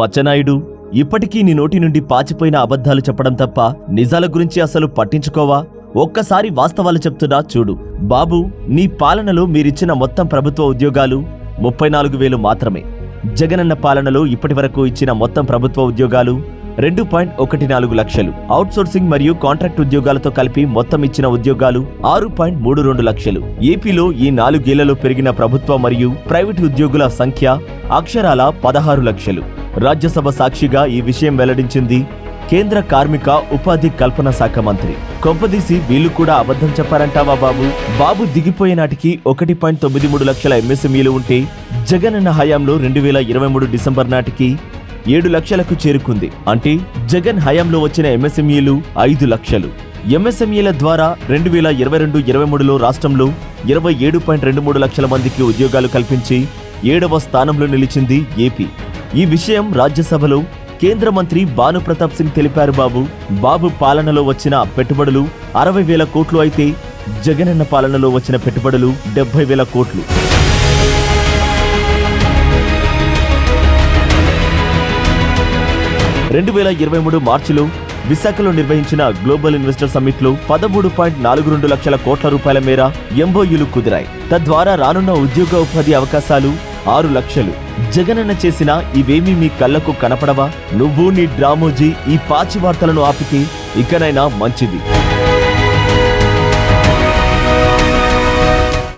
పచ్చనాయుడు ఇప్పటికీ నీ నోటి నుండి పాచిపోయిన అబద్ధాలు చెప్పడం తప్ప నిజాల గురించి అసలు పట్టించుకోవా? ఒక్కసారి వాస్తవాలు చెప్తున్నా చూడు. బాబు నీ పాలనలో మీరిచ్చిన మొత్తం ప్రభుత్వ ఉద్యోగాలు ముప్పై నాలుగు వేలు మాత్రమే. జగనన్న పాలనలో ఇప్పటి వరకు ఇచ్చిన మొత్తం ప్రభుత్వ ఉద్యోగాలు రెండు పాయింట్ ఒకటి నాలుగు లక్షలు. అవుట్సోర్సింగ్ మరియు కాంట్రాక్ట్ ఉద్యోగాలతో కలిపి మొత్తం ఇచ్చిన ఉద్యోగాలు ఆరు పాయింట్ మూడు రెండు లక్షలు. ఏపీలో ఈ నాలుగేళ్ళలో పెరిగిన ప్రభుత్వ మరియు ప్రైవేటు ఉద్యోగుల సంఖ్య అక్షరాల పదహారు లక్షలు. రాజ్యసభ సాక్షిగా ఈ విషయం వెల్లడించింది కేంద్ర కార్మిక ఉపాధి కల్పన శాఖ మంత్రి. కొంపదీసి వీళ్ళు కూడా అబద్ధం చెప్పారంటావా బాబు? బాబు దిగిపోయే నాటికి ఒకటి పాయింట్ తొమ్మిది మూడు లక్షల ఎంఎస్ఎంఈలు ఉంటే జగనన్న హయాంలో రెండు వేల ఇరవై మూడు డిసెంబర్ నాటికి ఏడు లక్షలకు చేరుకుంది. అంటే జగన్ హయాంలో వచ్చిన ఎంఎస్ఎంఈలు ఐదు లక్షలు. ఎంఎస్ఎంఈల ద్వారా రెండు వేల ఇరవై రెండు ఇరవై మూడులో రాష్ట్రంలో ఇరవై ఏడు పాయింట్ రెండు మూడు లక్షల మందికి ఉద్యోగాలు కల్పించి ఏడవ స్థానంలో నిలిచింది ఏపీ. ఈ విషయం రాజ్యసభలో కేంద్ర మంత్రి భానుప్రతాప్ సింగ్ తెలిపారు బాబు. బాబు పాలనలో వచ్చిన పెట్టుబడులు అరవై వేల కోట్లు అయితే జగనన్న పాలనలో వచ్చిన పెట్టుబడులు డెబ్బై వేల కోట్లు. రెండు వేల ఇరవై మూడు మార్చిలో విశాఖలో నిర్వహించిన గ్లోబల్ ఇన్వెస్టర్ సమ్మిట్లో పదమూడు పాయింట్ నాలుగు రెండు లక్షల కోట్ల రూపాయల మేర ఎంబోయూలు కుదిరాయి. తద్వారా రానున్న ఉద్యోగ ఉపాధి అవకాశాలు ఆరు లక్షలు. జగనన్న చేసిన ఇవేమీ మీ కళ్ళకు కనపడవా? నువ్వు నీ డ్రామోజీ ఈ పాచి వార్తలను ఆపితే ఇకనైనా మంచిది.